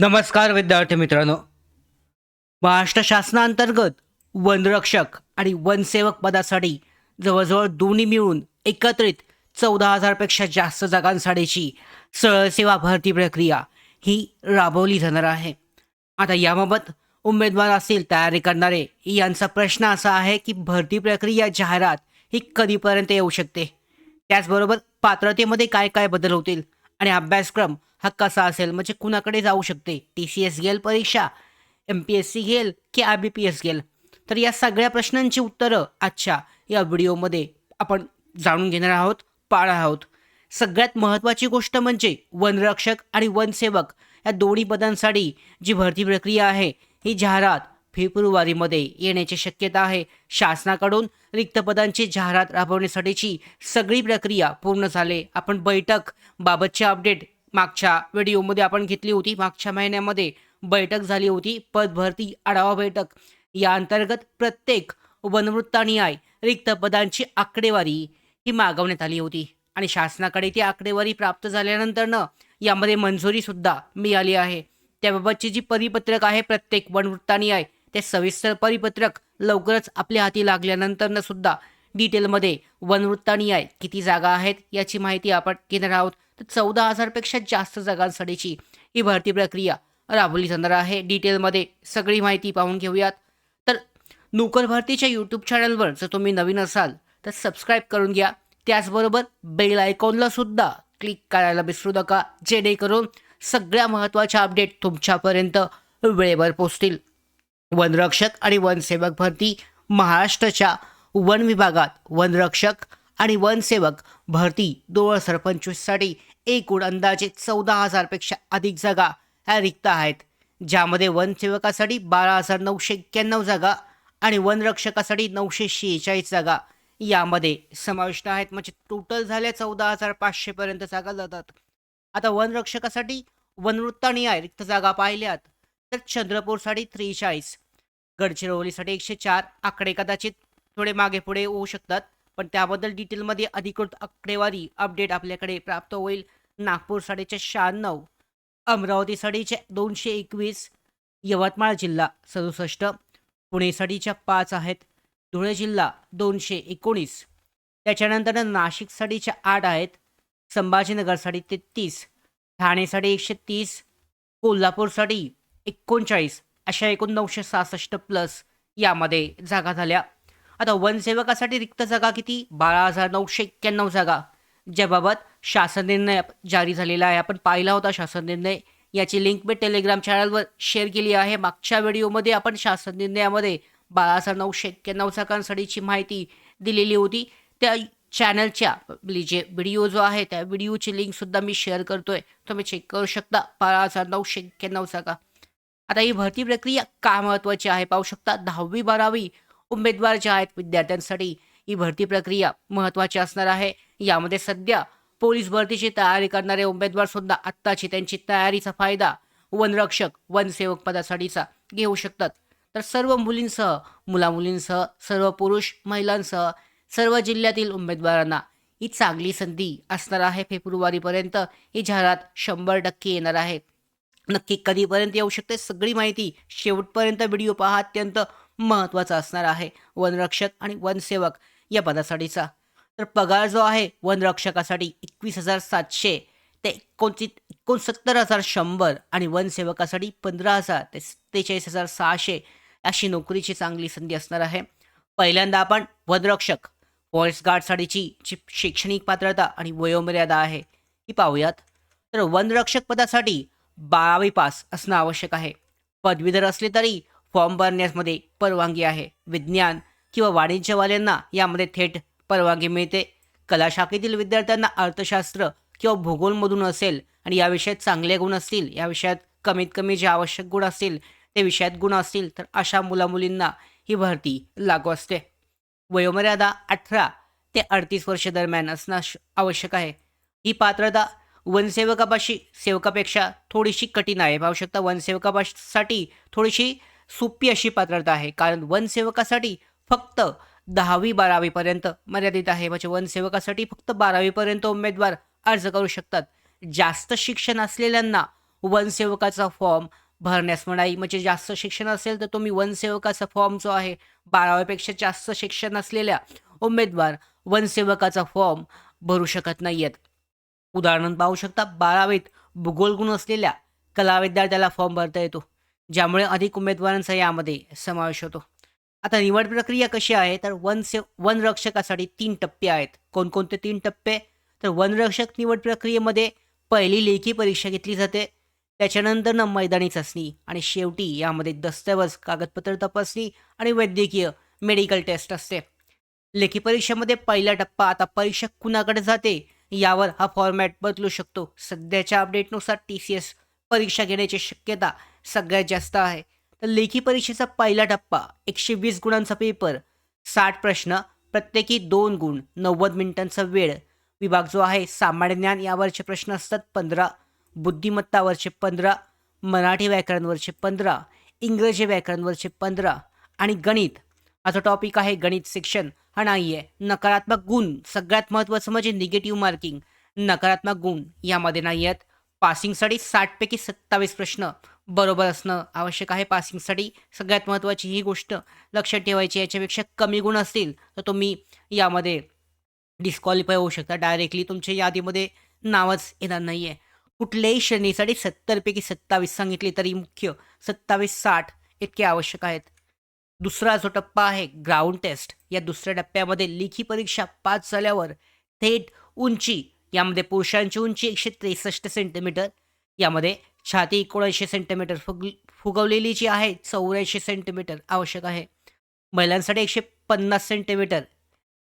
नमस्कार विद्यार्थी मित्रांनो. महाराष्ट्र शासनाअंतर्गत वनरक्षक आणि वनसेवक पदासाठी जवळजवळ दोन्ही मिळून एकत्रित चौदा हजारपेक्षा जास्त जागांसाठीची सरळसेवा भरती प्रक्रिया ही राबवली जाणार आहे. आता याबाबत उमेदवार असतील तयारी करणारे यांचा प्रश्न असा आहे की भरती प्रक्रिया जाहिरात ही कधीपर्यंत येऊ शकते? त्याचबरोबर पात्रतेमध्ये काय काय बदल होतील? आणि अभ्यासक्रम हा कसा असेल? म्हणजे कुणाकडे जाऊ शकते? टी सी एस घेल परीक्षा? एम पी एस सी घेल की आय बी पी एस घेल? तर या सगळ्या प्रश्नांची उत्तरं आजच्या या व्हिडिओमध्ये आपण जाणून घेणार आहोत पाळणार आहोत. सगळ्यात महत्त्वाची गोष्ट म्हणजे वनरक्षक आणि वनसेवक या दोन्ही पदांसाठी जी भरती प्रक्रिया आहे ही जाहिरात फेब्रुवारीमध्ये येण्याची शक्यता आहे. शासनाकडून रिक्त पदांची जाहिरात राबवण्यासाठीची सगळी प्रक्रिया पूर्ण झाले. आपण बैठक बाबतचे अपडेट मागच्या व्हिडिओमध्ये आपण घेतली होती. मागच्या महिन्यामध्ये बैठक झाली होती. पदभरती आढावा बैठक. या अंतर्गत प्रत्येक वनवृत्तानिहाय रिक्त पदांची आकडेवारी ही मागवण्यात आली होती आणि शासनाकडे ती आकडेवारी प्राप्त झाल्यानंतरनं यामध्ये मंजुरी सुद्धा मिळाली आहे. त्याबाबतची जी परिपत्रक आहे प्रत्येक वनवृत्तानी आहे ते सविस्तर परिपत्रक लवकरच आपल्या हाती लागल्यानंतरनं सुद्धा डिटेलमध्ये वनवृत्तानिहाय किती जागा आहेत याची माहिती आपण घेणार आहोत. तर चौदा हजारपेक्षा जास्त जागांसाठीची ही भरती प्रक्रिया राबवली जाणार आहे. डिटेलमध्ये सगळी माहिती पाहून घेऊयात. तर नोकर भरतीच्या यूट्यूब चॅनलवर जर तुम्ही नवीन असाल तर सबस्क्राईब करून घ्या. त्याचबरोबर बेल आयकॉनला सुद्धा क्लिक करायला विसरू नका. जेणेकरून सगळ्या महत्त्वाच्या अपडेट तुमच्यापर्यंत वेळेवर पोचतील वनरक्षक आणि वनसेवक भरती महाराष्ट्राच्या वन विभागात वनरक्षक आणि वनसेवक भरती दोन हजार पंचवीससाठी एकूण अंदाजे चौदा हजारपेक्षा अधिक जागा ह्या रिक्त आहेत ज्यामध्ये वनसेवकासाठी बारा हजार नऊशे एक्क्याण्णव जागा आणि वनरक्षकासाठी नऊशे शेहेचाळीस जागा. यामध्ये समाविष्ट आहेत म्हणजे टोटल झाल्या चौदा हजार पाचशेपर्यंत जागा जातात. आता वनरक्षकासाठी वनवृत्तानिहाय रिक्त जागा पाहिल्यात. तर चंद्रपूरसाठी त्रेचाळीस गडचिरोलीसाठी एकशे चार आकडे कदाचित थोडे मागे पुढे होऊ शकतात पण त्याबद्दल डिटेलमध्ये अधिकृत आकडेवारी अपडेट आपल्याकडे प्राप्त होईल. नागपूरसाठीचे शहाण्णव अमरावतीसाठीचे दोनशे एकवीस यवतमाळ जिल्हा सदुसष्ट पुणेसाठीच्या पाच आहेत धुळे जिल्हा दोनशे एकोणीस त्याच्यानंतर नाशिकसाठीच्या आठ आहेत संभाजीनगरसाठी तेहतीस ठाणेसाठी एकशे तीस कोल्हापूरसाठी एकोणचाळीस अशा एकूण नऊशे सहासष्ट प्लस यामध्ये जागा झाल्या. आता वनसेवकासाठी रिक्त जागा किती? बारा हजार नऊशे एक्क्याण्णव जागा. ज्याबाबत शासन निर्णय जारी झालेला आहे. आपण पाहिला होता शासन निर्णय. याची लिंक मी टेलिग्राम चॅनलवर शेअर केली आहे. मागच्या व्हिडिओमध्ये आपण शासन निर्णयामध्ये बारा हजार नऊशे एक्क्याण्णव जागांसाठीची माहिती दिलेली होती. त्या चॅनलच्या म्हणजे जे व्हिडिओ जो आहे त्या व्हिडिओची लिंकसुद्धा मी शेअर करतोय. तुम्ही चेक करू शकता. बारा हजार नऊशे एक्क्याण्णव जागा. आता ही भरती प्रक्रिया का महत्त्वाची आहे? पाहू शकता दहावी बारावी उमेदवार जे आहेत विद्यार्थ्यांसाठी ही भरती प्रक्रिया महत्त्वाची असणार आहे. यामध्ये सध्या पोलीस भरतीची तयारी करणारे उमेदवार सुद्धा आत्ताची त्यांची तयारीचा फायदा वनरक्षक वनसेवक पदासाठीचा घेऊ शकतात. तर सर्व मुलींसह मुलामुलींसह सर्व पुरुष महिलांसह सर्व जिल्ह्यातील उमेदवारांना ही चांगली संधी असणार आहे. फेब्रुवारीपर्यंत ही जाहिरात शंभर टक्के येणार आहे. नक्की कधीपर्यंत येऊ शकते? सगळी माहिती शेवटपर्यंत व्हिडिओ पहा. अत्यंत महत्त्वाचा असणार आहे. वनरक्षक आणि वनसेवक या पदासाठीचा. तर पगार जो आहे वनरक्षकासाठी एकवीस हजार सातशे ते एकोणतीस एकोणसत्तर हजार शंभर आणि वनसेवकासाठी पंधरा हजार ते सत्तेचाळीस हजार सहाशे अशी नोकरीची चांगली संधी असणार आहे. पहिल्यांदा आपण वनरक्षक फॉरेस्ट गार्डसाठीची जी शैक्षणिक पात्रता आणि वयोमर्यादा आहे ही पाहूयात. तर वनरक्षक पदासाठी बारावी पास असणं आवश्यक आहे. पदवीधर असले तरी फॉर्म भरण्यामध्ये परवानगी आहे. विज्ञान किंवा वाणिज्यवाल्यांना यामध्ये थेट परवानगी मिळते. कला शाखेतील विद्यार्थ्यांना अर्थशास्त्र किंवा भूगोलमधून असेल आणि या विषयात चांगले गुण असतील या विषयात कमीत कमी जे आवश्यक गुण असतील ते विषयात गुण असतील तर अशा मुलामुलींना ही भरती लागू असते. वयोमर्यादा अठरा ते अडतीस वर्ष दरम्यान असणं श- आवश्यक आहे. ही पात्रता वनसेवकापाशी सेवकापेक्षा थोडीशी कठीण आहे. पाहू शकता वनसेवकासाठी थोडीशी सोपी अशी पात्रता आहे. कारण वनसेवकासाठी फक्त दहावी बारावीपर्यंत मर्यादित आहे. म्हणजे वनसेवकासाठी फक्त बारावीपर्यंत उमेदवार अर्ज करू शकतात. जास्त शिक्षण असलेल्यांना वनसेवकाचा फॉर्म भरण्यास मनाई. म्हणजे जास्त शिक्षण असेल तर तुम्ही वनसेवकाचा फॉर्म जो आहे बारावीपेक्षा जास्त शिक्षण असलेल्या उमेदवार वनसेवकाचा फॉर्म भरू शकत नाही आहेत उदाहरण पाहू शकता. बारावीत भूगोल गुण असलेल्या कला विद्यार्थ्याला फॉर्म भरता येतो ज्यामुळे अधिक उमेदवारांचा यामध्ये समावेश होतो. आता निवड प्रक्रिया कशी आहे? तर वन से वनरक्षकासाठी तीन टप्पे आहेत. कोणकोणते तीन टप्पे? तर वनरक्षक निवड प्रक्रियेमध्ये पहिली लेखी परीक्षा घेतली जाते. त्याच्यानंतर ना मैदानी चाचणी आणि शेवटी यामध्ये दस्तऐवज कागदपत्र तपासणी आणि वैद्यकीय मेडिकल टेस्ट असते. लेखी परीक्षेमध्ये पहिला टप्पा आता परीक्षा कुणाकडे जाते? यावर हा फॉर्मॅट बदलू शकतो. सध्याच्या अपडेटनुसार टी सी एस परीक्षा घेण्याची शक्यता सगळ्यात जास्त आहे. तर लेखी परीक्षेचा पहिला टप्पा एकशे वीस गुणांचा पेपर साठ प्रश्न प्रत्येकी दोन गुण नव्वद मिनिटांचा वेळ. विभाग जो आहे सामान्य ज्ञान यावरचे प्रश्न असतात पंधरा बुद्धिमत्तावरचे पंधरा मराठी व्याकरणवरचे पंधरा इंग्रजी व्याकरणवरचे पंधरा आणि गणित. हा जो टॉपिक आहे गणित सेक्शन हा नाही आहे नकारात्मक गुण सगळ्यात महत्त्वाचं म्हणजे निगेटिव्ह मार्किंग नकारात्मक गुण यामध्ये नाही आहेत. पासिंगसाठी साठपैकी सत्तावीस प्रश्न बरोबर असणं आवश्यक आहे. पासिंगसाठी सगळ्यात महत्त्वाची ही गोष्ट लक्षात ठेवायची. याच्यापेक्षा कमी गुण असतील तर तुम्ही यामध्ये डिस्क्वालिफाय होऊ शकता. डायरेक्टली तुमच्या यादीमध्ये नावच येणार नाही आहे कुठल्याही श्रेणीसाठी सत्तरपैकी सत्तावीस सांगितले तरी मुख्य सत्तावीस साठ इतके आवश्यक आहेत. दुसरा जो टप्पा आहे ग्राउंड टेस्ट या दुसऱ्या टप्प्यामध्ये लेखी परीक्षा पास झाल्यावर थेट उंची यामध्ये पुरुषांची उंची एकशे त्रेसष्ट सेंटीमीटर यामध्ये छाती एकोणऐंशी सेंटीमीटर फुग फुगवलेली जी आहे चौऱ्याऐंशी सेंटीमीटर आवश्यक आहे. महिलांसाठी एकशे पन्नास सेंटीमीटर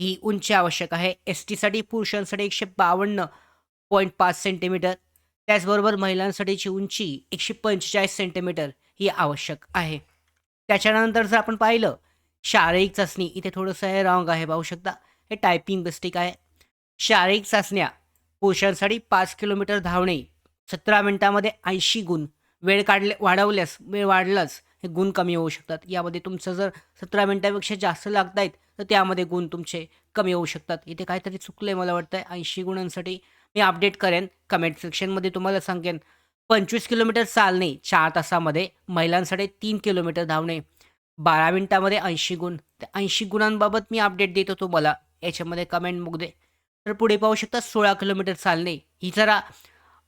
ही उंची आवश्यक आहे. एस टीसाठी पुरुषांसाठी एकशे बावन्न पॉईंट पाच सेंटीमीटर त्याचबरोबर महिलांसाठीची उंची एकशे पंचेचाळीस सेंटीमीटर ही आवश्यक आहे. त्याच्यानंतर जर आपण पाहिलं शारीरिक चाचणी इथे थोडंसं हे रॉंग आहे पाहू शकता. हे टायपिंग मिस्टेक आहे. शारीरिक चाचण्या पुरुषांसाठी पाच किलोमीटर धावणे सतरा मिनिटामध्ये ऐंशी गुण. वेळ काढले वाढवल्यास वेळ वाढलाच हे गुण कमी होऊ शकतात. यामध्ये तुमचं जर सतरा मिनिटापेक्षा जास्त लागत आहेत तर त्यामध्ये गुण तुमचे कमी होऊ शकतात. इथे काहीतरी चुकलं आहे मला वाटतं आहे ऐंशी गुणांसाठी मी अपडेट करेन. कमेंट सेक्शनमध्ये तुम्हाला सांगेन. पंचवीस किलोमीटर चालणे चार तासामध्ये महिलांसाठी तीन किलोमीटर धावणे. बारा मिनिटामध्ये ऐंशी गुण. त्या ऐंशी गुणांबाबत मी अपडेट देतो तुम्हाला. याच्यामध्ये कमेंट मुग दे. तर पुढे पाहू शकता सोळा किलोमीटर चालणे. ही जरा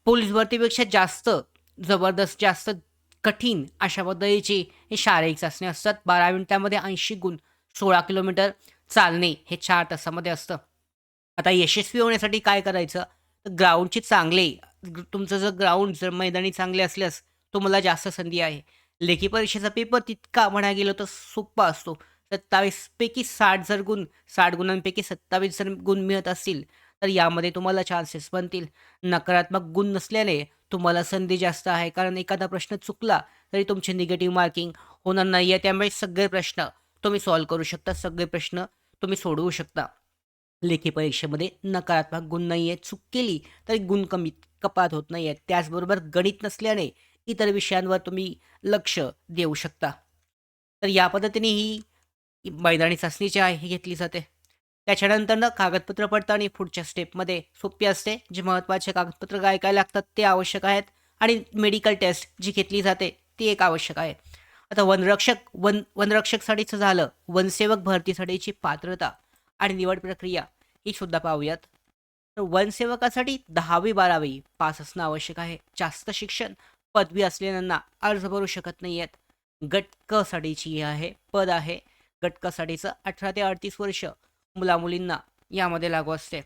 पोलीस भरतीपेक्षा जास्त जबरदस्त जास्त कठीण अशा पद्धतीची हे शारीरिक चाचणी असतात. बारा मिनिटामध्ये ऐंशी गुण. सोळा किलोमीटर चालणे हे चार तासामध्ये असतं. आता यशस्वी होण्यासाठी काय करायचं? तर ग्राउंडची चांगले तुमचं जर ग्राउंड जर मैदानी चांगले असल्यास तुम्हाला जास्त संधी आहे. लेखी परीक्षेचा पेपर तितका म्हणा गेलो तर सोपा असतो. सत्तावीसपैकी साठ जर गुण साठ गुणांपैकी सत्तावीस जर गुण मिळत असतील तर यामध्ये तुम्हाला चान्सेस बनतील. नकारात्मक गुण नसल्याने तुम्हाला संधी जास्त आहे. कारण एखादा प्रश्न चुकला तरी तुमचे निगेटिव्ह मार्किंग होणार नाही आहे त्यामुळे सगळे प्रश्न तुम्ही सॉल्व्ह करू शकता. सगळे प्रश्न तुम्ही सोडवू शकता. लेखी परीक्षेमध्ये नकारात्मक गुण नाही आहे चूक केली तरी गुण कमी कपात होत नाही आहेत त्याचबरोबर गणित नसल्याने इतर विषयांवर तुम्ही लक्ष देऊ शकता. तर या पद्धतीने ही मैदानी चाचणी जी आहे ही घेतली जाते. त्याच्यानंतर कागदपत्र पडताळणी पुढच्या स्टेपमध्ये सोपी असते. जे महत्त्वाचे कागदपत्र काय काय लागतात ते आवश्यक आहेत आणि मेडिकल टेस्ट जी घेतली जाते ती एक आवश्यक आहे. आता वनरक्षक वन वनरक्षकसाठीचं झालं. वनसेवक भरतीसाठीची पात्रता आणि निवड प्रक्रिया ही सुद्धा पाहूयात. तर वनसेवकासाठी दहावी बारावी पास असणं आवश्यक आहे. जास्त शिक्षण पदवी असलेल्यांना अर्ज भरू शकत नाही आहेत गटकसाठीची क ही आहे पद आहे. गटकसाठीचं अठरा ते अडतीस वर्ष मुलामुलींना यामध्ये लागू असते.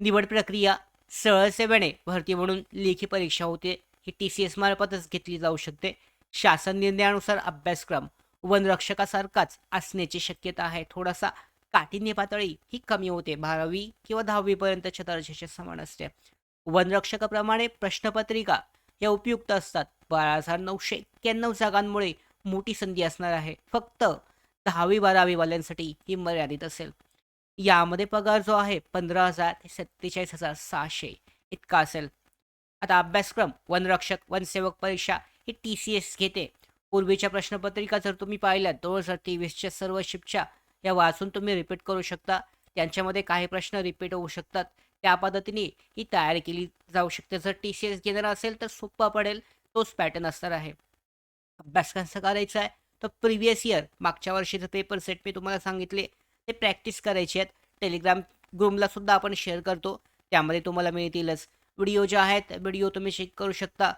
निवड प्रक्रिया सरळसेवेने भरती म्हणून लेखी परीक्षा होते. ही टी सी एस मार्फतच घेतली जाऊ शकते. शासन निर्णयानुसार अभ्यासक्रम वनरक्षकासारखाच असण्याची शक्यता आहे. थोडासा काठिण्य पातळी ही कमी होते. बारावी किंवा दहावीपर्यंतच्या दर्जाच्या समान असते. वनरक्षकाप्रमाणे प्रश्नपत्रिका या उपयुक्त असतात. बारा हजार नऊशे एक्क्याण्णव जागांमुळे मोठी संधी असणार आहे. फक्त दहावी बारावी वाल्यांसाठी ही मर्यादित असेल. यामध्ये पगार जो आहे पंधरा हजार ते सत्तेचाळीस हजार सहाशे इतका असेल. आता अभ्यासक्रम वनरक्षक वनसेवक परीक्षा ही टी सी एस घेते. पूर्वीच्या प्रश्नपत्रिका जर तुम्ही पाहिल्यात दोन हजार तेवीसच्या सर्व शिपच्या या वाचून तुम्ही रिपीट करू शकता. त्यांच्यामध्ये काही प्रश्न रिपीट होऊ शकतात. त्या पद्धतीने ही तयारी केली जाऊ शकते. जर टी सी एस घेणार असेल तर सोपं पडेल. तोच पॅटर्न असणार आहे. अभ्यास कसा करायचा आहे? तर प्रिव्हियस इयर मागच्या वर्षीचं पेपर सेट मी तुम्हाला सांगितले. ते प्रॅक्टिस करायचे आहेत. टेलिग्राम ग्रुपला सुद्धा आपण शेअर करतो. त्यामध्ये तुम्हाला मिळतीलच. व्हिडिओ जे आहेत व्हिडिओ तुम्ही चेक करू शकता.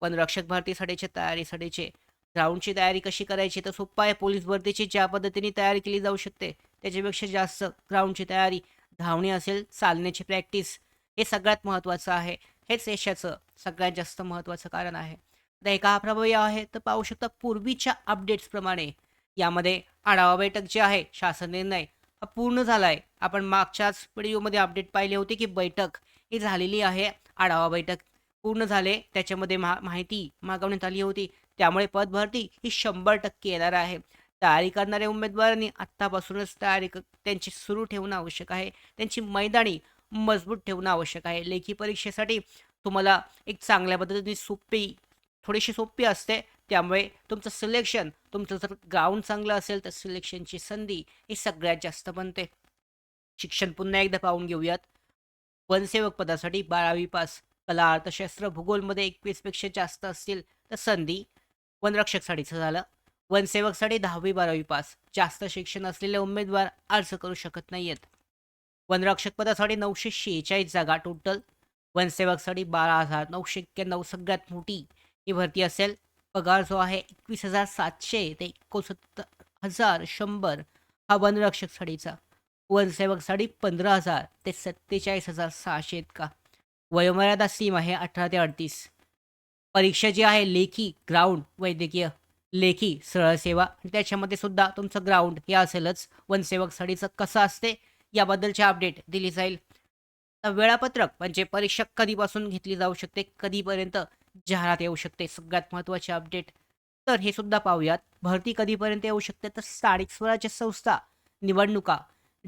पण रक्षक भारतीसाठीचे तयारीसाठीचे. ग्राउंडची तयारी कशी करायची? तर सोप्पा आहे. पोलीस भरतीची ज्या पद्धतीने तयारी केली जाऊ शकते त्याच्यापेक्षा जास्त ग्राउंडची तयारी धावणे असेल चालण्याची प्रॅक्टिस हे सगळ्यात महत्त्वाचं आहे. हेच यशाचं सगळ्यात जास्त महत्त्वाचं कारण आहे. आता एका प्रभावी आहे तर पाहू शकता पूर्वीच्या अपडेट्सप्रमाणे यामध्ये आढावा बैठक जी आहे शासन निर्णय हा पूर्ण झाला आहे आपण मागच्याच व्हिडिओमध्ये अपडेट पाहिले होते की बैठक ही झालेली आहे. आढावा बैठक पूर्ण झाले. त्याच्यामध्ये मा माहिती मागवण्यात आली होती. त्यामुळे पदभरती ही शंभर टक्के येणार आहे. तयारी करणाऱ्या उमेदवारांनी आत्तापासूनच तयारी क- त्यांची सुरू ठेवणं आवश्यक आहे. त्यांची मैदानी मजबूत ठेवणं आवश्यक आहे. लेखी परीक्षेसाठी तुम्हाला एक चांगल्या पद्धतीने सोपी थोडीशी सोपी असते. त्यामुळे तुमचं सिलेक्शन तुमचं जर ग्राउंड चांगलं असेल तर सिलेक्शनची संधी ही सगळ्यात जास्त बनते. शिक्षण पुन्हा एकदा पाहून घेऊयात. वनसेवक पदासाठी बारावी पास कला अर्थशास्त्र भूगोलमध्ये एकवीसपेक्षा जास्त असतील तर संधी वनरक्षकसाठीचं झालं. वनसेवकसाठी दहावी बारावी पास. जास्त शिक्षण असलेले उमेदवार अर्ज करू शकत नाही आहेत वनरक्षक पदासाठी नऊशे शेहेचाळीस जागा टोटल वनसेवकसाठी बारा हजार नऊशे एक्क्याण्णव सगळ्यात मोठी ही भरती असेल. पगार जो आहे एकवीस हजार सातशे ते एकोणसत्तर हजार शंभर हा वनरक्षकसाठीचा. वनसेवकसाठी पंधरा हजार ते सत्तेचाळीस हजार सहाशे इतका. वयोमर्यादा सीम आहे अठरा ते अडतीस. परीक्षा जी आहे लेखी ग्राउंड वैद्यकीय लेखी सरळ सेवा. आणि त्याच्यामध्ये सुद्धा तुमचं ग्राउंड हे असेलच. वनसेवक स्थळीचं कसं असते याबद्दलची अपडेट दिली जाईल. वेळापत्रक म्हणजे परीक्षा कधीपासून घेतली जाऊ शकते कधीपर्यंत जाहिरात येऊ शकते सगळ्यात महत्त्वाचे अपडेट तर हे सुद्धा पाहूयात. भरती कधीपर्यंत येऊ शकते तर स्थानिक स्वराज्य संस्था निवडणुका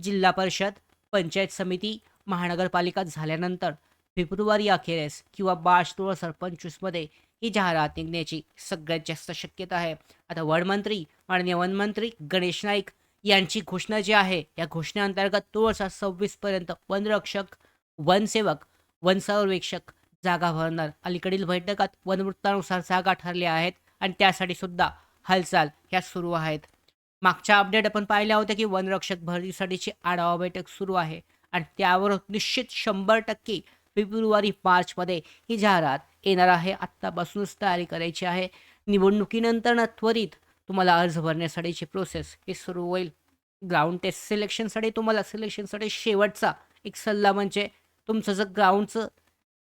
जिल्हा परिषद पंचायत समिती महानगरपालिका झाल्यानंतर. फेब्रुवारी अखेरीस किंवा मार्च दोन हजार पंचवीसमध्ये ही जाहिरात निघण्याची सगळ्यात जास्त शक्यता आहे. आता वनमंत्री माननीय वनमंत्री गणेश नाईक यांची घोषणा जी आहे या घोषणेअंतर्गत दोन हजार सव्वीसपर्यंत वनरक्षक वनसेवक वनसर्वेक्षक जागा भरणार. अलीकडील बैठकात वनवृत्तानुसार जागा ठरल्या आहेत आणि त्यासाठी सुद्धा हालचाल ह्या सुरू आहेत. मागच्या अपडेट आपण पाहिल्या होत्या की वनरक्षक भरतीसाठीची आढावा बैठक सुरू आहे आणि त्यावर निश्चित शंभर टक्के फेब्रुवारी मार्चमध्ये ही जाहिरात येणार आहे. आत्तापासूनच तयारी करायची आहे. निवडणुकीनंतर त्वरित तुम्हाला अर्ज भरण्यासाठीची प्रोसेस ही सुरू होईल. ग्राउंड टेस्ट सिलेक्शनसाठी तुम्हाला सिलेक्शनसाठी शेवटचा एक सल्ला म्हणजे तुमचं जर ग्राउंडचं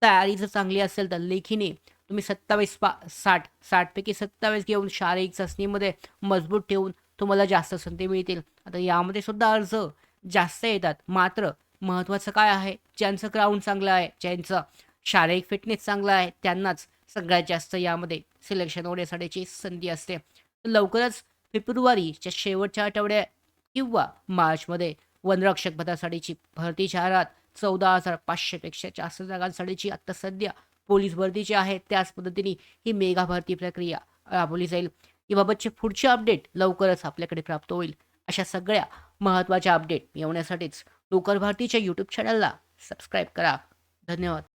तयारी जर चांगली असेल तर लेखीने तुम्ही सत्तावीस पा साठ साठपैकी सत्तावीस घेऊन शारीरिक चाचणीमध्ये मजबूत ठेवून तुम्हाला जास्त संधी मिळतील. आता यामध्ये सुद्धा अर्ज जास्त येतात. मात्र महत्त्वाचं काय आहे? ज्यांचं ग्राउंड चांगलं आहे ज्यांचं शारीरिक फिटनेस चांगला आहे त्यांनाच सगळ्यात जास्त यामध्ये सिलेक्शन होण्यासाठीची संधी असते. लवकरच फेब्रुवारीच्या शेवटच्या आठवड्यात किंवा मार्चमध्ये वनरक्षक पदासाठीची भरती जाहिरात चौदा हजार पाचशेपेक्षा जास्त जागांसाठीची आत्ता सध्या पोलीस भरतीची आहे. त्याच पद्धतीने ही मेगा भरती प्रक्रिया राबवली जाईल. याबाबतचे पुढचे अपडेट लवकरच आपल्याकडे प्राप्त होईल. अशा सगळ्या महत्त्वाच्या अपडेट मिळवण्यासाठीच लोकर भारतीच्या यूट्यूब चॅनलला सबस्क्राईब करा. धन्यवाद.